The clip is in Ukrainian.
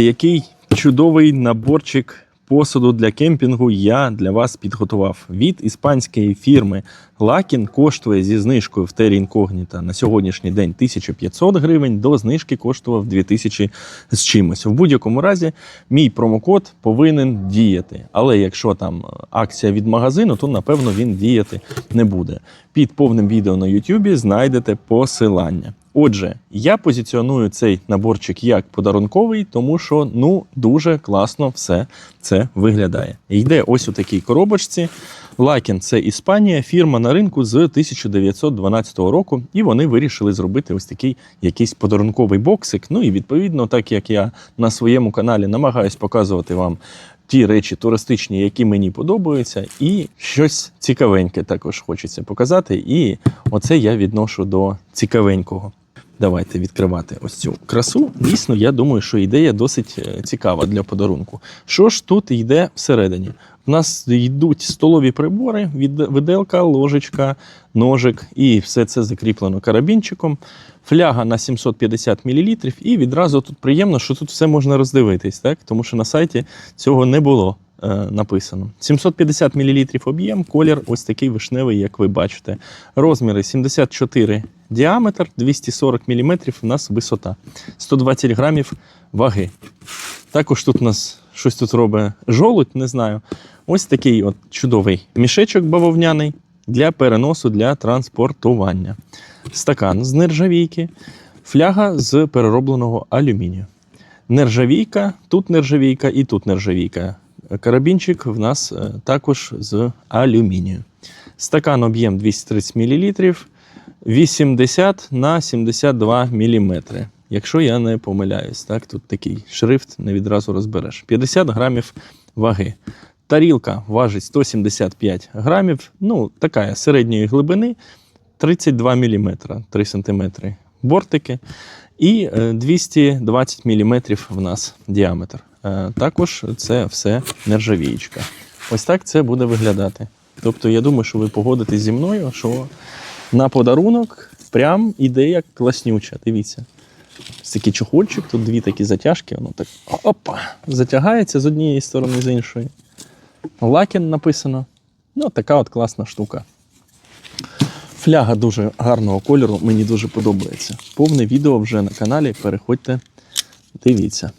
Який чудовий наборчик посуду для кемпінгу я для вас підготував. Від іспанської фірми Лакін коштує зі знижкою в Террі Інкогніта на сьогоднішній день 1500 гривень, до знижки коштував 2000 з чимось. В будь-якому разі мій промокод повинен діяти. Але якщо там акція від магазину, то напевно він діяти не буде. Під повним відео на YouTube знайдете посилання. Отже, я позиціоную цей наборчик як подарунковий, тому що ну дуже класно все це виглядає. Йде ось у такій коробочці. Лакін це Іспанія, фірма на ринку з 1912 року, і вони вирішили зробити ось такий якийсь подарунковий боксик. Ну і відповідно, так як я на своєму каналі намагаюсь показувати вам ті речі туристичні, які мені подобаються, і щось цікавеньке також хочеться показати. І оце я відношу до цікавенького. Давайте відкривати ось цю красу. Дійсно, я думаю, що ідея досить е, цікава для подарунку. Що ж тут йде всередині? У нас йдуть столові прибори, від- виделка, ложечка, ножик, і все це закріплено карабінчиком. Фляга на 750 мл, і відразу тут приємно, що тут все можна роздивитись, так? тому що на сайті цього не було написано. 750 мл об'єм, колір ось такий вишневий, як ви бачите. Розміри 74 діаметр, 240 мм у нас висота, 120 грамів ваги. Також тут у нас щось тут робить жолудь, не знаю. Ось такий от чудовий мішечок бавовняний для переносу для транспортування. Стакан з нержавійки, фляга з переробленого алюмінію. Нержавійка, тут нержавійка і тут нержавійка. Карабінчик в нас е, також з алюмінію. Стакан об'єм 230 мл, 80 на 72 мм. Якщо я не помиляюсь, так, тут такий шрифт не відразу розбереш. 50 грамів ваги. Тарілка важить 175 грамів, ну, така середньої глибини, 32 мм, 3 см бортики. І е, 220 мм в нас діаметр. Е, Також це все нержавієчка. Ось так це буде виглядати. Тобто, я думаю, що ви погодитесь зі мною, що на подарунок прям ідея класнюча. Дивіться. Ось такий чохольчик, тут дві такі затяжки, воно так опа, затягається з однієї сторони, з іншої. Лакін написано. Ну, така от класна штука. Фляга дуже гарного кольору, мені дуже подобається. Повне відео вже на каналі. Переходьте, дивіться.